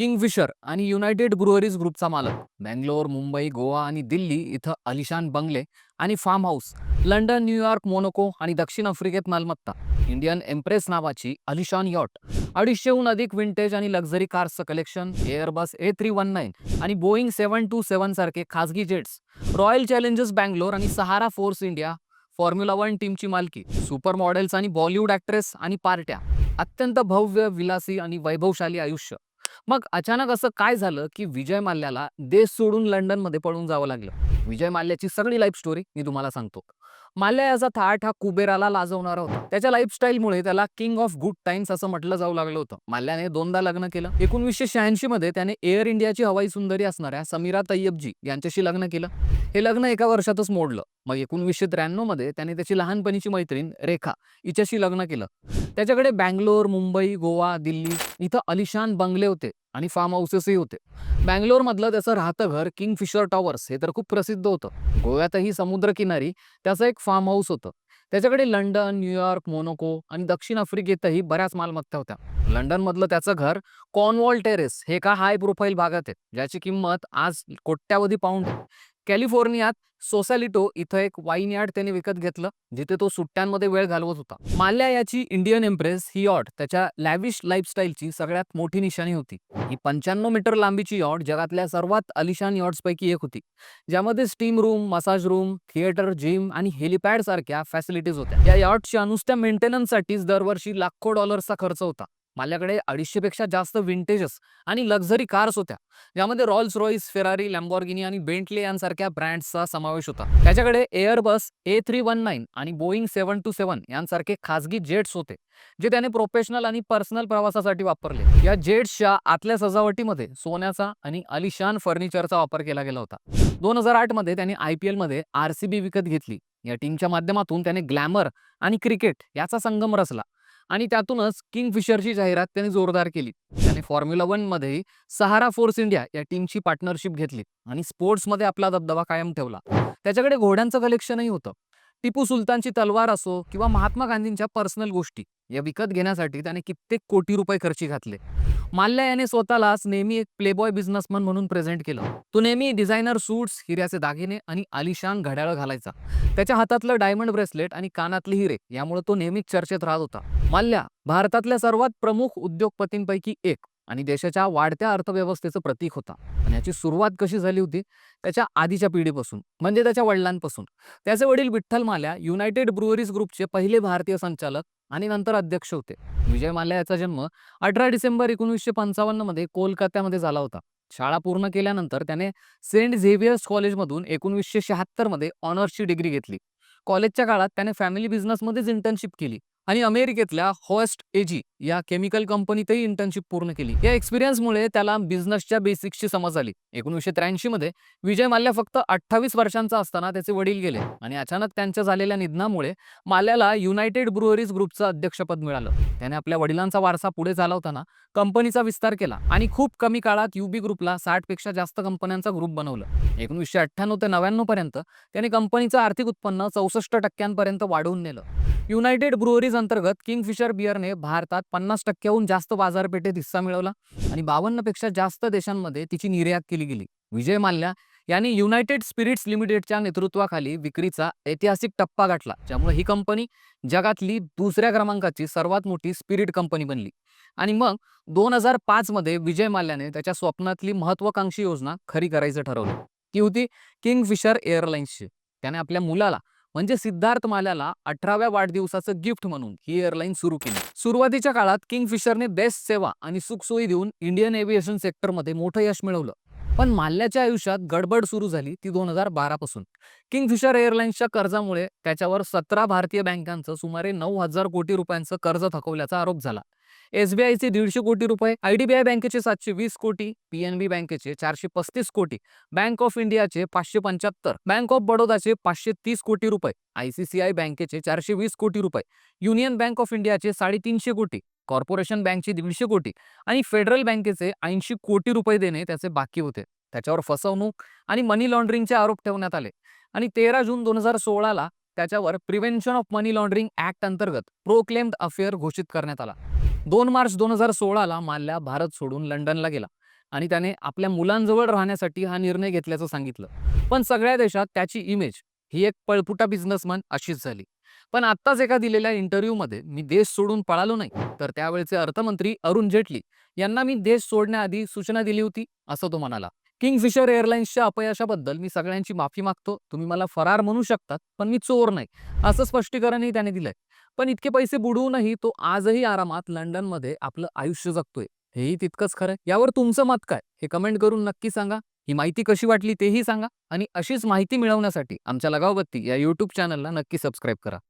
Kingfisher आणि United breweries ग्रुपचा मालक. बँगलोर मुंबई गोवा आणि दिल्ली इथं अलिशान बंगले आणि farm house London New York Monaco आणि दक्षिण आफ्रिकेत मालमत्ता. इंडियन एम्प्रेस नावाची अलिशान यॉट अडीचशेहून अधिक विंटेज आणि luxury कार्सचं collection Airbus A three one nine आणि बोईंग सेवन टू सेव्हन सारखे खासगी जेट्स रॉयल चॅलेंजर्स बँगलोर आणि Sahara Force India Formula One टीमची मालकी सुपर मॉडेल्स आणि बॉलिवूड ॲक्ट्रेस आणि पार्ट्या. अत्यंत भव्य विलासी आणि वैभवशाली आयुष्य. मग अचानक असं काय झालं की विजय माल्याला देश सोडून लंडनमध्ये पळून जावं लागलं? विजय माल्याची सगळी लाईफ स्टोरी मी तुम्हाला सांगतो. माल्या याचा थाट हा कुबेराला लाजवणारा होता. त्याच्या लाईफस्टाईलमुळे त्याला किंग ऑफ गुड टाइम्स असं म्हटलं जाऊ लागलं होतं. माल्याने दोनदा लग्न केलं. एकोणीसशे शहाऐंशी मध्ये त्याने एअर इंडियाची हवाई सुंदरी असणाऱ्या समीरा तय्यबजी यांच्याशी लग्न केलं. हे लग्न एका वर्षातच मोडलं. मग एकोणवीसशे त्र्याण्णवमध्ये त्याने त्याची लहानपणीची मैत्रीण रेखा हिच्याशी लग्न केलं. त्याच्याकडे बँगलोर मुंबई गोवा दिल्ली इथं अलिशान बंगले होते आणि फार्म हाऊसेसही होते. बँगलोरमधलं त्याचं राहतं घर किंगफिशर टॉवर्स हे तर खूप प्रसिद्ध होतं. गोव्यातही समुद्रकिनारी त्याचं एक फार्म हाऊस होतं. त्याच्याकडे लंडन न्यूयॉर्क मोनोको आणि दक्षिण आफ्रिकेतही बऱ्याच मालमत्ता होत्या. लंडनमधलं त्याचं घर कॉर्नवॉल टेरेस हे एका हाय प्रोफाईल भागात आहे ज्याची किंमत आज कोट्यावधी पाऊंड कॅलिफोर्नियात सोसॅलिटो इथं एक वाईन यार्ड त्याने विकत घेतलं जिथे तो सुट्ट्यांमध्ये वेळ घालवत होता. माल्या याची इंडियन एम्प्रेस ही यॉट त्याच्या लॅविश लाईफस्टाईलची सगळ्यात मोठी निशाणी होती. ही पंच्याण्णव मीटर लांबीची यॉट जगातल्या सर्वात अलिशान यॉट्सपैकी एक होती ज्यामध्ये steam room massage room theatre gym आणि हेलिपॅड सारख्या फॅसिलिटीज होत्या. या यॉटच्या नुसत्या मेंटेनन्ससाठीच दरवर्षी लाखो डॉलर्सचा खर्च होता. माझ्याकडे अडीचशेपेक्षा जास्त विंटेजेस आणि लक्झरी कार्स होत्या. ज्यामध्ये रॉल्स रॉईस फेरारी लॅम्बॉर्गिनी आणि बेंटले यांसारख्या ब्रँड्सचा समावेश होता. त्याच्याकडे Airbus A three one nine आणि बोईंग सेवन टू सेवन यांसारखे खासगी जेट्स होते जे त्याने प्रोफेशनल आणि पर्सनल प्रवासासाठी वापरले. या जेट्सच्या आतल्या सजावटीमध्ये सोन्याचा आणि अलिशान फर्निचरचा वापर केला गेला होता. दोन हजार आठमध्ये त्याने आय पी एलमध्ये आर सी बी विकत घेतली. या टीमच्या माध्यमातून त्याने ग्लॅमर आणि क्रिकेट याचा संगम रचला. आणि त्यातूनच किंगफिशरची जाहिरात त्याने जोरदार केली. त्याने फॉर्म्युला वनमध्ये सहारा फोर्स इंडिया या टीमची पार्टनरशिप घेतली आणि स्पोर्ट्समध्ये आपला दबदबा कायम ठेवला. त्याच्याकडे घोड्यांचं कलेक्शनही होतं. टिपू सुलतानची तलवार असो किंवा महात्मा गांधींच्या पर्सनल गोष्टी या विकत घेण्यासाठी त्याने कित्येक कोटी रुपये खर्ची घातले. माल्या याने स्वतःलाच नेहमी एक प्लेबॉय बिझनेसमन म्हणून प्रेझेंट केलं. तो नेहमी डिझायनर सूट्स हिऱ्याचे दागिने आणि आलिशान घड्याळ घालायचा. त्याच्या हातातलं डायमंड ब्रेसलेट आणि कानातले हिरे यामुळे तो नेहमीच चर्चेत राहत होता. माल्या भारतातल्या सर्वात प्रमुख उद्योगपतींपैकी एक. आणि देशाच्या वाढत्या अर्थव्यवस्थेचं प्रतीक होता. आणि याची सुरुवात कशी झाली होती? त्याच्या आधीच्या पिढीपासून म्हणजे त्याच्या वडिलांपासून. त्याचे वडील विठ्ठल माल्या युनायटेड ब्रुअरीज ग्रुपचे पहिले भारतीय संचालक आणि नंतर अध्यक्ष होते. विजय माल्या याचा जन्म अठरा डिसेंबर एकोणीसशे पंचावन्नमध्ये कोलकात्यामध्ये झाला होता. शाळा पूर्ण केल्यानंतर त्याने सेंट झेवियर्स कॉलेजमधून एकोणीसशे शहात्तरमध्ये ऑनर्सची डिग्री घेतली. कॉलेजच्या काळात त्याने फॅमिली बिझनेसमध्येच इंटर्नशिप केली. आणि अमेरिकेतल्या होस्ट एजी या केमिकल कंपनीतही इंटर्नशिप पूर्ण केली. या एक्सपिरियन्समुळे त्याला बिझनेसच्या बेसिक्सची समज आली. एकोणीसशे त्र्याऐंशी मध्ये विजय माल्या फक्त अठ्ठावीस वर्षांचा असताना त्याचे वडील गेले. आणि अचानक त्यांच्या झालेल्या निधनामुळे माल्याला युनायटेड ब्रुअरीज ग्रुपचं अध्यक्षपद मिळालं. त्याने आपल्या वडिलांचा वारसा पुढे चालवताना कंपनीचा विस्तार केला आणि खूप कमी काळात युबी ग्रुपला साठपेक्षा जास्त कंपन्यांचा ग्रुप बनवलं. एकोणीसशे अठ्ठ्याण्णव ते नव्याण्णव पर्यंत त्याने कंपनीचं आर्थिक उत्पन्न चौसष्ट टक्क्यांपर्यंत वाढवून नेलं. युनायटेड ब्रुअरीज अंतर्गत किंगफिशर बिअरने भारतात पन्नास टक्क्याहून जास्त बाजारपेठेत हिस्सा मिळवला आणि बावन्नपेक्षा जास्त देशांमध्ये तिची निर्यात केली गेली. विजय माल्या यांनी युनायटेड स्पिरिट्स लिमिटेडच्या नेतृत्वाखाली विक्रीचा ऐतिहासिक टप्पा गाठला ज्यामुळे ही कंपनी जगातली दुसऱ्या क्रमांकाची सर्वात मोठी स्पिरिट कंपनी बनली. आणि मग दोन हजार पाच मध्ये विजय माल्याने त्याच्या स्वप्नातली महत्वाकांक्षी योजना खरी करायचं ठरवलं. ती होती किंगफिशर एअरलाइन्सची. त्याने आपल्या मुलाला म्हणजे सिद्धार्थ माल्याला अठराव्या वाढदिवसाचं गिफ्ट म्हणून ही एअरलाईन सुरू केली. सुरुवातीच्या काळात किंगफिशरने बेस्ट सेवा आणि सुखसोयी देऊन इंडियन एव्हिएशन सेक्टरमध्ये मोठं यश मिळवलं. पण माल्याच्या आयुष्यात गडबड सुरू झाली ती दोन हजार बारा पासून. किंगफिशर एअरलाइन्सच्या कर्जामुळे त्याच्यावर सतरा भारतीय बँकांचं सुमारे नऊ हजार कोटी रुपयांचं कर्ज थकवल्याचा आरोप झाला. एसबीआयचे दीडशे कोटी रुपये आयडीबीआय बँकेचे सातशे वीस कोटी पीएनबी बँकेचे चारशे पस्तीस कोटी बँक ऑफ इंडियाचे पाचशे पंच्याहत्तर बँक ऑफ बडोदाचे पाचशे तीस कोटी रुपये आयसीसीआय बँकेचे चारशे वीस कोटी रुपये युनियन बँक ऑफ इंडियाचे साडेतीनशे कोटी कॉर्पोरेशन बँकचे दीडशे कोटी आणि फेडरल बँकेचे ऐंशी कोटी रुपये देणे त्याचे बाकी होते. त्याच्यावर फसवणूक आणि मनी लॉन्ड्रिंगचे आरोप ठेवण्यात आले. आणि तेरा जून दोन हजार सोळाला त्याच्यावर prevention of money laundering act अंतर्गत प्रोक्लेम्ड अफेअर घोषित करण्यात आला. दोन मार्च दोन हजार सोळाला माल्या भारत सोडून लंडनला गेला आणि त्याने आपल्या मुलांजवळ राहण्यासाठी हा निर्णय घेतल्याचं सांगितलं. पण सगळ्या देशात त्याची इमेज ही एक पळपुटा बिझनेसमॅन अशीच झाली. पण आत्ताच एका दिलेल्या इंटरव्ह्यूमध्ये मी देश सोडून पळालो नाही. तर त्यावेळचे अर्थमंत्री अरुण जेटली यांना मी देश सोडण्याआधी सूचना दिली होती असं तो म्हणाला. किंगफिशर एअरलाइन्सच्या अपयशाबद्दल मी सगळ्यांची माफी मागतो. तुम्ही मला फरार म्हणू शकतात पण मी चोर नाही. असं स्पष्टीकरणही त्याने दिलंय. पण इतके पैसे बुडवूनही तो आजही आरामात लंडनमध्ये आपलं आयुष्य जगतोय. हेही तितकंच खरं यावर तुमचं मत काय? हे कमेंट करून नक्की सांगा. ही माहिती कशी वाटली तेही सांगा. आणि अशीच माहिती मिळवण्यासाठी आमच्या लगावबत्ती या यूट्यूब चॅनलला नक्की सबस्क्राईब करा.